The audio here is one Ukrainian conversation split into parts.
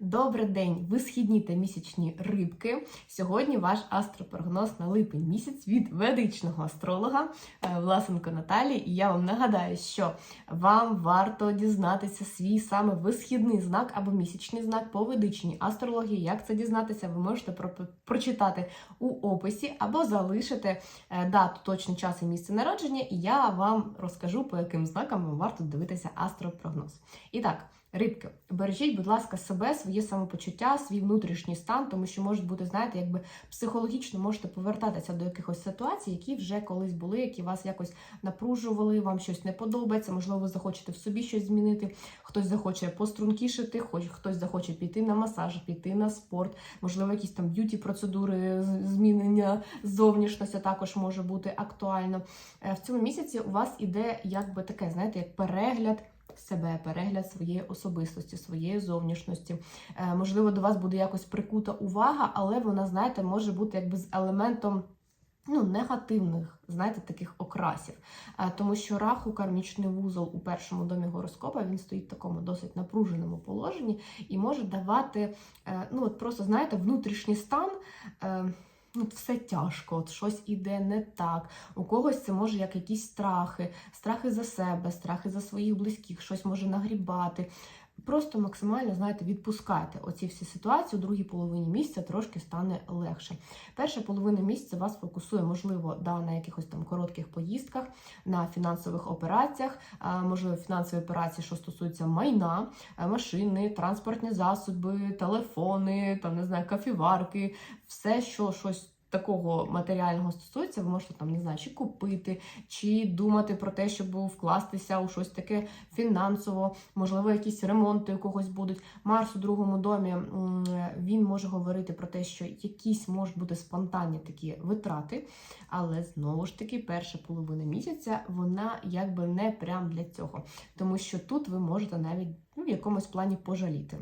Добрий день, ви східні та місячні рибки. Сьогодні ваш астропрогноз на липень місяць від ведичного астролога е, Власенко Наталії. І я вам нагадаю, що вам варто дізнатися свій саме висхідний знак або місячний знак по ведичній астрології. Як це дізнатися, ви можете про- прочитати у описі або залишити е, дату, точний час і місце народження, і я вам розкажу, по яким знакам вам варто дивитися астропрогноз. І так. Рибки, бережіть, будь ласка, себе, своє самопочуття, свій внутрішній стан, тому що можуть бути, знаєте, якби психологічно можете повертатися до якихось ситуацій, які вже колись були, які вас якось напружували, вам щось не подобається. Можливо, ви захочете в собі щось змінити. Хтось захоче пострункішити, хоч хтось захоче піти на масаж, піти на спорт, можливо, якісь там б'юті процедури, змінення зовнішності також може бути актуально. Е, В цьому місяці у вас іде якби таке, знаєте, як перегляд себе, перегляд своєї особистості, своєї зовнішності. Е, можливо, до вас буде якось прикута увага, але вона, знаєте, може бути якби з елементом. Ну, негативних, знаєте, таких окрасів. Е, Тому що раху кармічний вузол у першому домі гороскопа він стоїть в такому досить напруженому положенні і може давати, е, ну от просто знаєте, внутрішній стан. е, от все тяжко, от щось іде не так. У когось це може як якісь страхи, страхи за себе, страхи за своїх близьких, щось може нагрібати. Просто максимально, знаєте, відпускайте оці всі ситуації у другій половині місяця трошки стане легше. Перша половина місяця вас фокусує, можливо, да, на якихось там коротких поїздках, на фінансових операціях, можливо, фінансові операції, що стосуються майна, е, машини, транспортні засоби, телефони, там не знаю, кафіварки, все, що щось. Такого матеріального стосується, ви можете там не знаю, чи купити, чи думати про те, щоб вкластися у щось таке фінансово, можливо, якісь ремонти у когось будуть. Марс у другому домі він може говорити про те, що якісь можуть бути спонтанні такі витрати, але знову ж таки, перша половина місяця вона якби не прям для цього, тому що тут ви можете навіть ну, в якомусь плані пожаліти.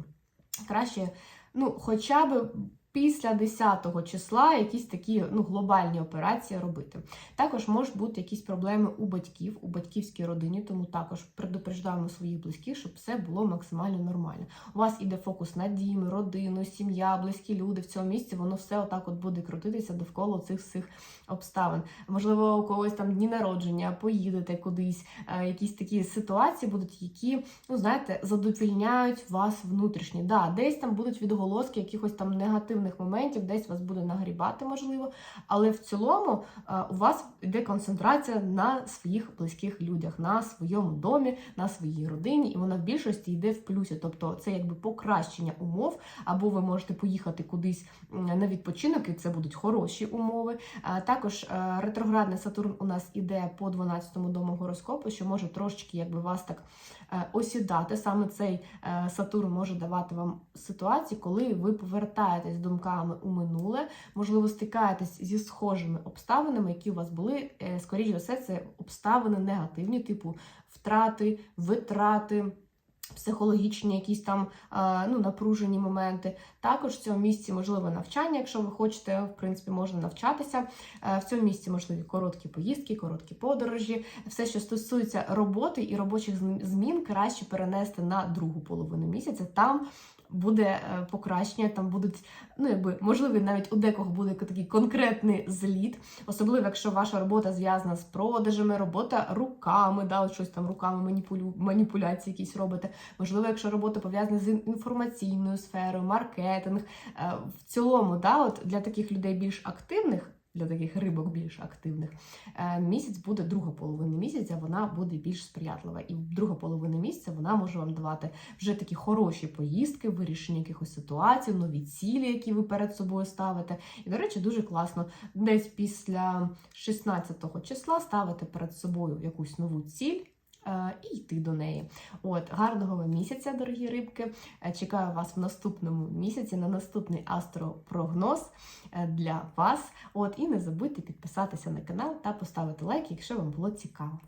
Краще, ну, хоча б. Після 10 числа якісь такі ну, глобальні операції робити. Також можуть бути якісь проблеми у батьків, у батьківській родині, тому також предупреждаємо своїх близьких, щоб все було максимально нормально. У вас іде фокус на дім, родину, сім'я, близькі люди в цьому місці, воно все отак от буде крутитися довкола цих всіх обставин. Можливо, у когось там дні народження, поїдете кудись, е, якісь такі ситуації будуть, які, ну знаєте, задовільняють вас внутрішні. Да, десь там будуть відголоски якихось там негативних моментів, десь вас буде нагрібати, можливо, але в цілому е, у вас йде концентрація на своїх близьких людях, на своєму домі, на своїй родині, і вона в більшості йде в плюсі. Тобто це якби покращення умов, або ви можете поїхати кудись на відпочинок, і це будуть хороші умови. Також е, ретроградний Сатурн у нас іде по 12-му дому гороскопу, що може трошечки якби вас так е, осідати. Саме цей е, Сатурн може давати вам ситуації, коли ви повертаєтесь думками у минуле, можливо, стикаєтесь зі схожими обставинами, які у вас були. Е, Скоріше за все, це обставини негативні, типу втрати, витрати. Психологічні якісь там ну, напружені моменти. Також в цьому місці можливе навчання, якщо ви хочете, в принципі, можна навчатися. Е, В цьому місці можливі короткі поїздки, короткі подорожі. Все, що стосується роботи і робочих змін, краще перенести на другу половину місяця. Там буде е, покращення, там будуть, ну якби можливо, навіть у декого буде такий конкретний зліт, особливо якщо ваша робота зв'язана з продажами, робота руками, да, от щось там руками маніпулю, маніпуляції якісь робите. Можливо, якщо робота пов'язана з інформаційною сферою, маркетинг. Е, В цілому, да, от для таких людей більш активних. Для таких рибок більш активних е, місяць буде друга половина місяця, вона буде більш сприятлива. І друга половина місяця вона може вам давати вже такі хороші поїздки, вирішення якихось ситуацій, нові цілі, які ви перед собою ставите. І, до речі, дуже класно десь після 16 числа ставити перед собою якусь нову ціль. Е, І йти до неї. От, гарного вам місяця, дорогі рибки. Е, Чекаю вас в наступному місяці на наступний астропрогноз е, для вас. От, і не забудьте підписатися на канал та поставити лайк, якщо вам було цікаво.